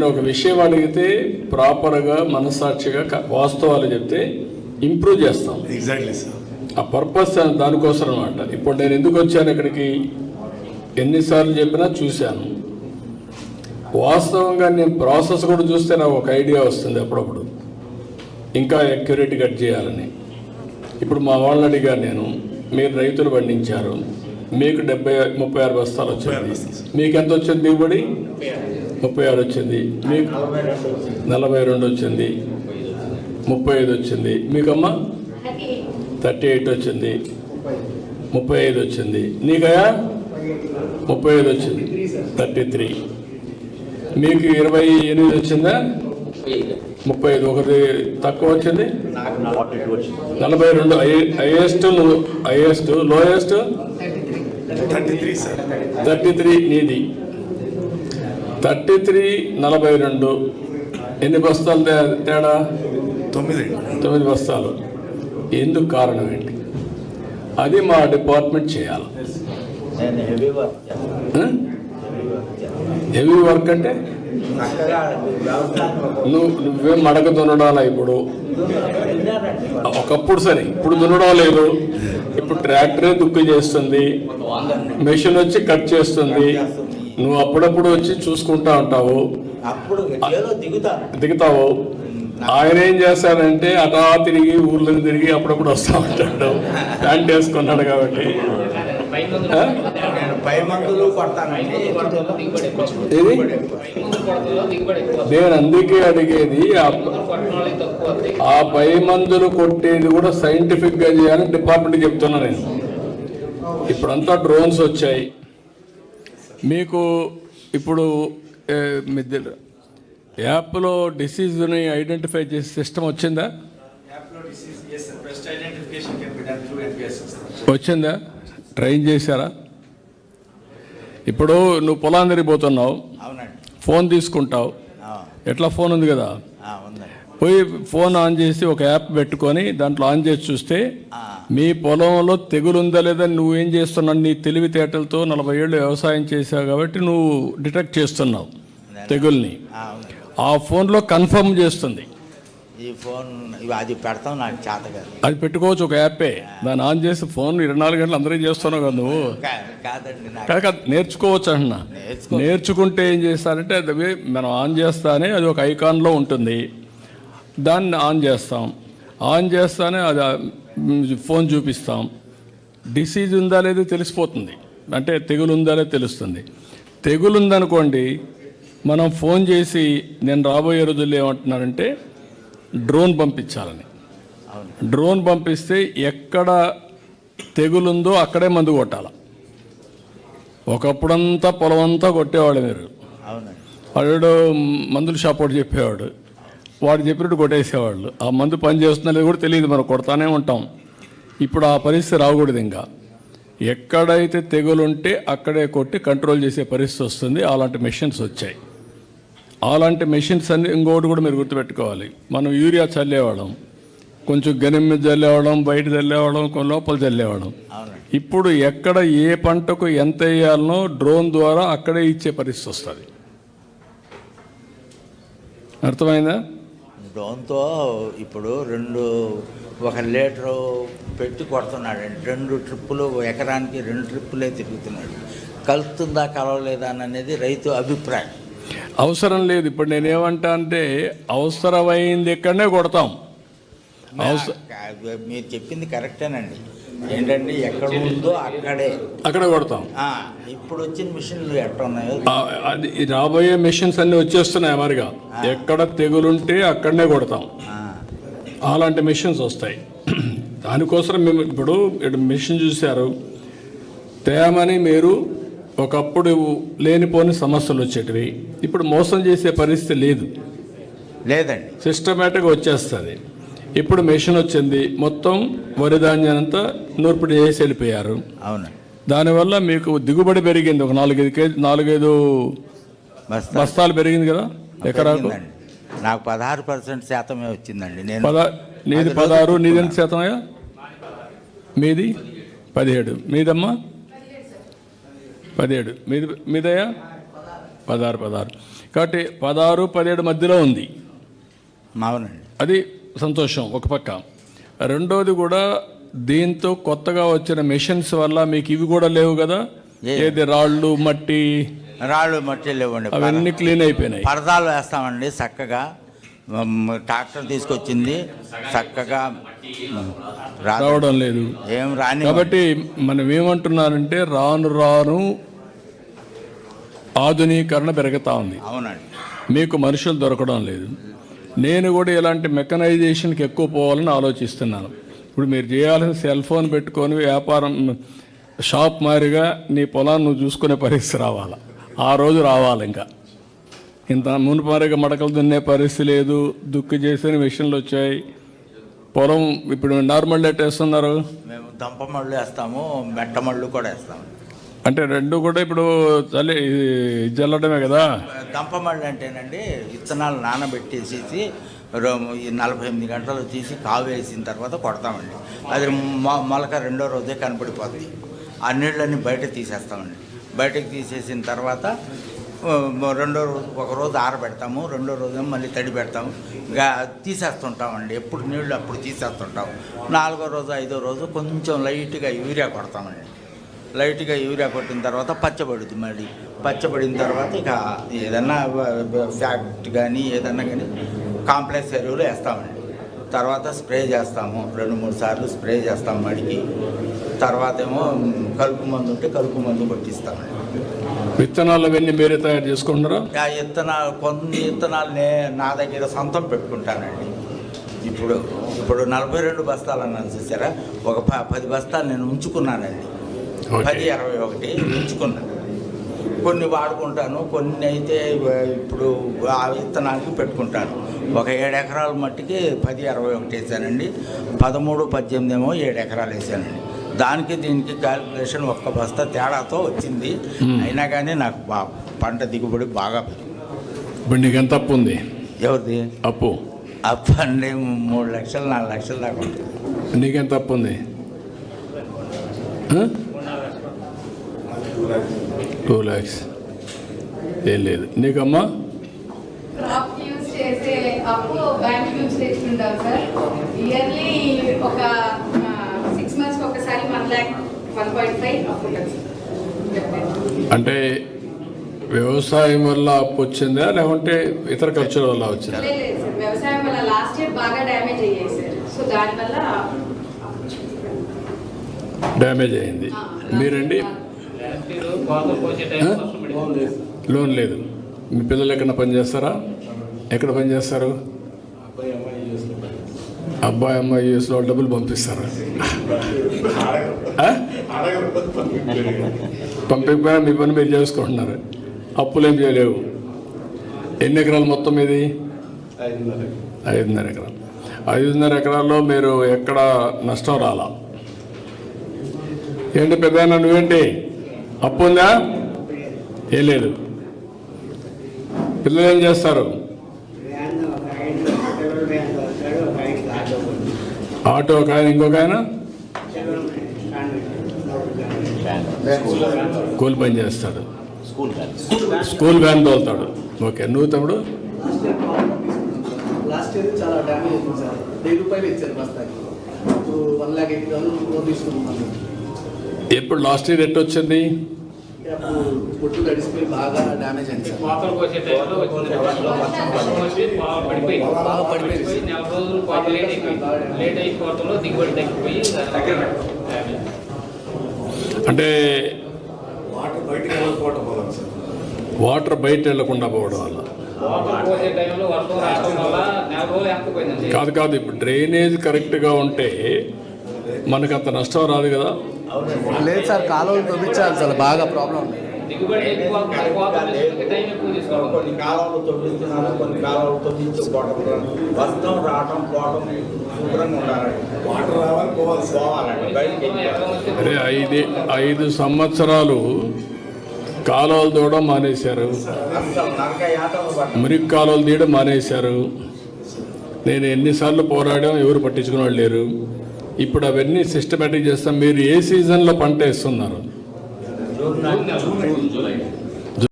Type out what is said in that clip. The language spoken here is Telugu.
నేను ఒక విషయం అడిగితే ప్రాపర్గా మనసాక్షిగా క- వాస్తవాలు చెప్తే ఇంప్రూవ్ చేస్తాం. ఎగ్జాక్ట్లీ సార్ ఆ పర్పస్ దానికోసం అనమాట ఇప్పుడు నేను ఎందుకు వచ్చాను ఇక్కడికి? ఎన్నిసార్లు చెప్పినా చూశాను. వాస్తవంగా నేను ప్రాసెస్ కూడా చూస్తే నాకు ఒక ఐడియా వస్తుంది అప్పుడప్పుడు. ఇంకా అక్యురేట్ కట్ చేయాలని. ఇప్పుడు మా వాళ్ళని అడిగాను నేను మీరు రైతులు పండించారు. మీకు డెబ్బై ముప్పై ఆరు బస్తాలు వచ్చింది. మీకు ఎంత వచ్చింది దిగుబడి? ముప్పై ఆరు వచ్చింది. మీకు నలభై రెండు వచ్చింది. ముప్పై ఐదు వచ్చింది. మీకమ్మా? థర్టీ ఎయిట్ వచ్చింది. ముప్పై ఐదు వచ్చింది. నీకయా ముప్పై ఐదు వచ్చింది. Thirty three. మీకు ఇరవై ఎనిమిది వచ్చిందా? ముప్పై ఐదు. ఒకటి తక్కువ వచ్చింది? నలభై రెండు. Highest highest lowest? Thirty three sir. Thirty three నీది. థర్టీ త్రీ నలభై రెండు. ఎన్ని బస్తాలు తే- తేడా? తొమ్మిది. తొమ్మిది బస్తాలు ఎందుకు కారణం ఏంటి? అది మా డిపార్ట్మెంట్ చేయాలి. హెవీ వర్క్ చేస్తాను. హెవీ వర్క్ అంటే? నువ్వు నువ్వేం మడక దున్నడాలా ఇప్పుడు? ఒకప్పుడు సరే ఇప్పుడు దున్నడం లేదు. ఇప్పుడు ట్రాక్టరే దుక్కు చేస్తుంది. మెషిన్ వచ్చి కట్ చేస్తుంది. నువ్వు అప్పుడప్పుడు వచ్చి చూసుకుంటా ఉంటావు. అప్పుడు దిగుతావు. ఆయన ఏం చేస్తాడంటే అటా తిరిగి ఊర్లను తిరిగి అప్పుడప్పుడు వస్తా ఉంటాడు. ప్యాంట్ వేసుకున్నాడు కాబట్టి? నేను అందుకే అడిగేది ఆ- ఆ పై మందులు కొట్టేది కూడా సైంటిఫిక్గా చేయాలని డిపార్ట్మెంట్ చెప్తున్నా నేను. ఇప్పుడంతా డ్రోన్స్ వచ్చాయి. మీకు ఇప్పుడు యాప్లో డిసీజ్ని ఐడెంటిఫై చేసే సిస్టమ్ వచ్చిందా. వచ్చిందా? ట్రైన్ చేశారా? ఇప్పుడు నువ్వు పొలాన్ని తిరిగిపోతున్నావు ఫోన్ తీసుకుంటావు. ఎట్లా ఫోన్ ఉంది కదా? పోయి ఫోన్ ఆన్ చేసి ఒక యాప్ పెట్టుకొని దాంట్లో ఆన్ చేసి చూస్తే మీ పొలంలో తెగులు ఉందా లేదా నువ్వేం చేస్తున్నావు? నీ తెలివితేటలతో నలభై ఏళ్ళు వ్యవసాయం చేసావు కాబట్టి నువ్వు డిటెక్ట్ చేస్తున్నావు తెగుల్ని. ఆ, ఫోన్లో కన్ఫర్మ్ చేస్తుంది. ఈ ఫోన్ అది పెడతాం నాకు చేత అది పెట్టుకోవచ్చు ఒక యాపే. దాన్ని ఆన్ చేసి ఫోన్ ఇరవై నాలుగు గంటలు అందరికీ చేస్తున్నావు కదా నువ్వు. కాదండి నేర్చుకోవచ్చు అంటున్నా. నేర్చుకో- నేర్చుకుంటే ఏం చేస్తారంటే అది మనం ఆన్ చేస్తానే అది ఒక ఐకాన్లో ఉంటుంది. దాన్ని ఆన్ చేస్తాం. ఆన్ చేస్తానే అది ఫోన్ చూపిస్తాం. డిసీజ్ ఉందా లేదో తెలిసిపోతుంది. అంటే తెగులు ఉందా లేదో తెలుస్తుంది. తెగులు ఉందనుకోండి మనం ఫోన్ చేసి నేను రాబోయే రోజుల్లో ఏమంటున్నారంటే డ్రోన్ పంపించాలని. డ్రోన్ పంపిస్తే ఎక్కడ తెగులుందో అక్కడే మందు కొట్టాలి. ఒకప్పుడంతా పొలం అంతా కొట్టేవాడు మీరు వాడు మందుల షాప్ వాడు చెప్పేవాడు. వాడు చెప్పినట్టు కొట్టేసేవాళ్ళు. ఆ మందు పని చేస్తున్నా లేదో కూడా తెలియదు మనం కొడతానే ఉంటాం. ఇప్పుడు ఆ పరిస్థితి రాకూడదు ఇంకా. ఎక్కడైతే తెగులుంటే అక్కడే కొట్టి కంట్రోల్ చేసే పరిస్థితి వస్తుంది అలాంటి మెషిన్స్ వచ్చాయి. అలాంటి మెషిన్స్ అన్ని ఇంకోటి కూడా మీరు గుర్తుపెట్టుకోవాలి. మనం యూరియా చల్లేవాళ్ళం. కొంచెం గనిం మీద చల్లేవాళ్ళం బయట చల్లేవాళ్ళం కొన్ని లోపల చల్లేవాళ్ళం. ఇప్పుడు ఎక్కడ ఏ పంటకు ఎంత వేయాలనో డ్రోన్ ద్వారా అక్కడే ఇచ్చే పరిస్థితి వస్తుంది. అర్థమైందా? డ్రోన్తో ఇప్పుడు రెండు ఒక లీటరు పెట్టి కొడుతున్నాడండి రెండు ట్రిప్పులు ఎకరానికి రెండు ట్రిప్పులే తిరుగుతున్నాడు. కలుస్తుందా కలవలేదా అనేది రైతు అభిప్రాయం. అవసరం లేదు. ఇప్పుడు నేనేమంటా అంటే అవసరమైంది ఎక్కడనే కొడతాం. మీరు చెప్పింది కరెక్టేనండి. ఏంటంటే ఎక్కడ ఉందో అక్కడే. అక్కడ కొడతాం. ఇప్పుడు వచ్చిన మిషన్లు ఎట్లా ఉన్నాయో రాబోయే మెషిన్స్ అన్ని వచ్చేస్తున్నాయి మరిగా. ఎక్కడ తెగులుంటే అక్కడనే కొడతాం. అలాంటి మెషిన్స్ వస్తాయి. దానికోసం మేము ఇప్పుడు ఇక్కడ మెషిన్ చూశారు. తేమని మీరు ఒకప్పుడు లేనిపోని సమస్యలు వచ్చేటివి. ఇప్పుడు మోసం చేసే పరిస్థితి లేదు. లేదండి. సిస్టమేటిక్గా వచ్చేస్తుంది. ఇప్పుడు మెషిన్ వచ్చింది. మొత్తం వరి ధాన్యాన్నంతా నూర్పిడి చేసి వెళ్ళిపోయారు. అవును. దానివల్ల మీకు దిగుబడి పెరిగింది. ఒక నాలుగైదు కేజీ నాలుగైదు బస్తా బస్తాలు పెరిగింది కదా? ఎకరాకు? పెరిగిందండి. నాకు పదహారు పర్సెంట్ శాతమే వచ్చిందండి. నేను నీది పదహారు నీది ఎంత శాతమయ్యా? మీది? పదిహేడు. మీదమ్మా? పదిహేడు. మీది మీదయ్యా? పదహారు పదహారు. కాబట్టి పదహారు పదిహేడు మధ్యలో ఉంది. అవునండి అది సంతోషం ఒక పక్క. రెండోది కూడా దీంతో కొత్తగా వచ్చిన మెషిన్స్ వల్ల మీకు ఇవి కూడా లేవు కదా? ఏది? రాళ్ళు మట్టి? రాళ్ళు మట్టి లేవండి. అవన్నీ క్లీన్ అయిపోయినాయి. పరదాలు వేస్తామండి చక్కగా. ట్రాక్టర్ తీసుకొచ్చింది. చక్కగా రావడం లేదు. ఏం రాని కాబట్టి మనం ఏమంటున్నారంటే రాను రాను ఆధునీకరణ పెరుగుతా ఉంది. అవునండి. మీకు మనుషులు దొరకడం లేదు. నేను కూడా ఇలాంటి మెకనైజేషన్కి ఎక్కువ పోవాలని ఆలోచిస్తున్నాను. ఇప్పుడు మీరు చేయాల్సిన సెల్ ఫోన్ పెట్టుకొని వ్యాపారం షాప్ మారిగా నీ పొలాన్ని నువ్వు చూసుకునే పరిస్థితి రావాలి. ఆ రోజు రావాలి ఇంకా. ఇంత మునుపారిగా మడకలు దున్నే పరిస్థితి లేదు. దుక్కు చేసిన మిషన్లు వచ్చాయి. పొలం ఇప్పుడు నార్మల్ డేట్ వేస్తున్నారు. మేము దంపమళ్ళు వేస్తాము మెట్ట మళ్ళు కూడా వేస్తాము. అంటే రెండు కూడా ఇప్పుడు చలి ఇది జల్లడమే కదా? దంపమళ్ళు అంటేనండి విత్తనాలు నానబెట్టేసేసి రో- ఈ నలభై ఎనిమిది గంటలు తీసి కావు వేసిన తర్వాత కొడతామండి. అది మొ- మొలక రెండో రోజే కనపడిపోతుంది ఆ నీళ్ళని బయట తీసేస్తామండి. బయటకు తీసేసిన తర్వాత రెండో రోజు ఒక రోజు ఆరబెడతాము రెండో రోజు మళ్ళీ తడి పెడతాము. తీసేస్తుంటామండి. ఎప్పుడు నీళ్ళు అప్పుడు తీసేస్తుంటాం నాలుగో రోజు ఐదో రోజు కొంచెం లైట్గా యూరియా కొడతామండి. లైట్గా యూరియా కొట్టిన తర్వాత పచ్చబడుతుంది మళ్ళీ. పచ్చబడిన తర్వాత ఇక ఏదన్నా ఫ్యాక్ట్ కానీ ఏదన్నా కానీ కాంప్లెక్స్ ఎరువులు వేస్తామండి. తర్వాత స్ప్రే చేస్తాము. రెండు మూడు సార్లు స్ప్రే చేస్తాం మడికి. తర్వాత ఏమో కలుపు మందు ఉంటే కలుపు మందు కొట్టిస్తామండి విత్తనాలు అవన్నీ మీరే తయారు చేసుకుంటున్నారా? ఆ విత్తనాలు కొన్ని విత్తనాలు నే దగ్గర సొంతం పెట్టుకుంటానండి. ఇప్పుడు ఇప్పుడు నలభై రెండు బస్తాలు అన్నాను చూసారా? ఒక ప పది బస్తాలు నేను ఉంచుకున్నానండి. పది ఇరవై ఒకటి ఉంచుకున్నాను కొన్ని వాడుకుంటాను కొన్ని అయితే ఇప్పుడు ఆ విత్తనానికి పెట్టుకుంటాను. ఒక ఏడు ఎకరాల మట్టికి పది అరవై ఒకటి వేసానండి. పదమూడు పద్దెనిమిది ఏమో ఏడు ఎకరాలు వేసానండి. దానికి దీనికి క్యాలిక్యులేషన్ ఒక్క బస్తా తేడాతో వచ్చింది. అయినా కానీ నాకు బా పంట దిగుబడి బాగా. ఇప్పుడు నీకు ఎంత అప్పు ఉంది? ఎవరిది? అప్పు. అప్పు అండి మూడు లక్షలు నాలుగు లక్షల దాకా ఉంటుంది నీకెంత అప్పు ఉంది? టూ ల్యాక్స్ ఏం లేదు. నీకమ్మా? అంటే వ్యవసాయం వల్ల అప్పు వచ్చిందా? లేకుంటే ఇతర ఖర్చుల వల్ల వచ్చిందా? వ్యవసాయం వల్ల లాస్ట్ ఇయర్ బాగా డ్యామేజ్ అయ్యాయి సార్. సో దానివల్ల డ్యామేజ్ అయింది. మీరండి. లోన్ లేదు. మీ పిల్లలు ఎక్కడ పని చేస్తారా? ఎక్కడ పని చేస్తారు? అబ్బాయి అమ్మాయి యూఎస్లో డబ్బులు పంపిస్తారా? పంపించకపోయినా మీ పని మీరు చేసుకుంటున్నారు. అప్పులు ఏం చేయలేవు. ఎన్ని ఎకరాలు మొత్తం ఇది ఐదున్నర ఎకరాలు. ఐదున్నర ఎకరాల్లో మీరు ఎక్కడ నష్టం రాలా? ఏంటి పెద్ద నువ్వేంటి? అప్పు ఉందా? ఏం లేదు. పిల్లలు ఏం చేస్తారు? ఆటో ఒక ఆయన ఇంకొక ఆయన? స్కూల్ పని చేస్తాడు. School van తోలుతాడు. ఓకే నువ్వు తమ్ముడు? లాస్ట్ ఇయర్ చాలా డ్యామేజ్ అవుతుంది సార్ వెయ్యి రూపాయలు ఇచ్చారు బస్తాకి ఇప్పుడు వన్ ల్యాక్ ఎయిటీ థౌసండ్ తీసుకున్నాం ఎప్పుడు లాస్ట్ ఇయర్ ఎట్ వచ్చింది? అప్పుడు పొట్టు తడిసిపోయి బాగా డ్యామేజ్ అయింది సార్. కోతలు కోసే టైంలో వచ్చింది. వర్షం వర్షం వచ్చి బాగా పడిపోయింది. బాగా పడిపోయింది. పడిపోయి నెల రోజులు కోత లేట్ అయిపోయింది. లేట్ అయిన కోతలో దిగుబడి తగ్గిపోయి డ్యామేజ్. అంటే వాటర్ బయటికి సార్. వాటర్ బయట వెళ్ళకుండా పోవడం వల్ల. కాదు కాదు. ఇప్పుడు డ్రైనేజ్ కరెక్ట్గా ఉంటే మనకు అంత నష్టం రాదు కదా. లేదు సార్ కాలువలు తవ్వించాలి సార్ బాగా ప్రాబ్లం ఉంది కొన్ని తొవ్విస్తున్నాను కొన్ని వస్తాం రావటం పోవటం శుభ్రంగా ఉండాలండి. వాటర్ రావాలి పోవాలి పోవాలండి అరే ఐదు ఐదు సంవత్సరాలు కాలువలు తోవడం మానేశారు. మురికి కాలువలు తీయడం మానేశారు. నేను ఎన్నిసార్లు పోరాడాం ఎవరు పట్టించుకునే వాళ్ళు లేరు. ఇప్పుడు అవన్నీ సిస్టమేటిక్ చేస్తాం మీరు ఏ సీజన్లో పంట వేస్తున్నారు జూన్ జూలై